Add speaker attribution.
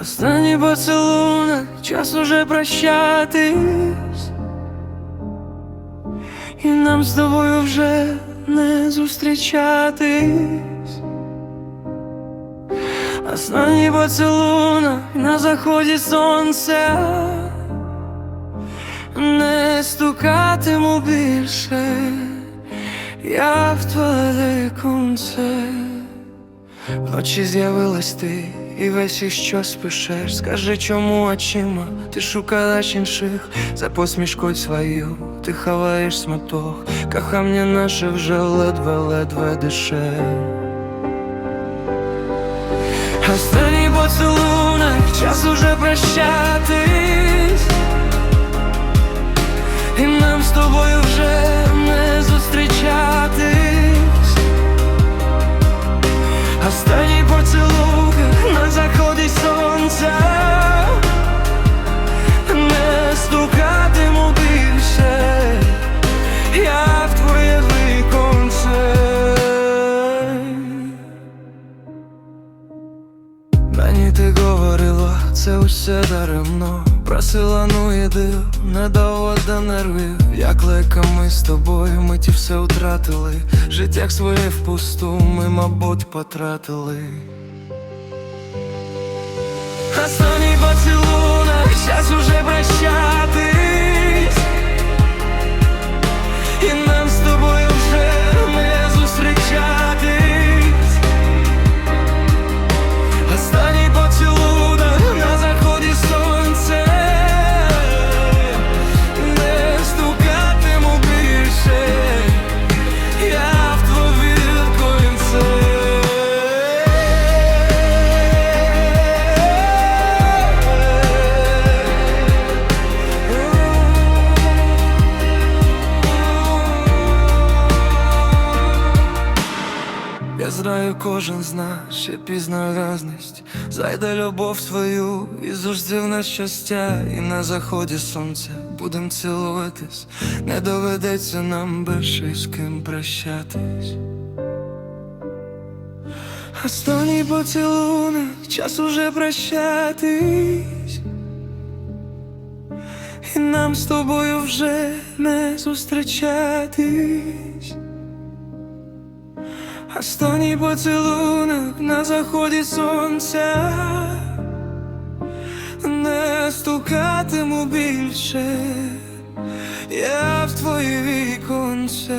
Speaker 1: Останній поцілунок, час уже прощатись, і нам з тобою вже не зустрічатись. Останній поцілунок на заході сонця, не стукатиму більше, я в твоє віконце. Вночі з'явилась ти, і весь і що спишеш. Скажи, чому очима ти шукаєш інших за посмішкою свою, ти ховаєш смуток, кохання наше вже ледве-ледве дише. Останній поцілунок, час уже прощатись, це усе даремно. Просила, ну іди, не до нервів Як лека ми з тобою, ми ті все втратили. Життя своє впусту, ми, мабуть, потратили. Останній поцілунок, час уже прощатись знаю, кожен зна, ще пізна разність Зайде любов твою і завжди в нас щастя, і на заході сонця будем цілуватись, не доведеться нам більше з ким прощатись. Останній поцілунок, час уже прощатись, і нам з тобою вже не зустрічатись. Останній поцілунок на заході сонця. Не стукатиму більше Я в твої віконце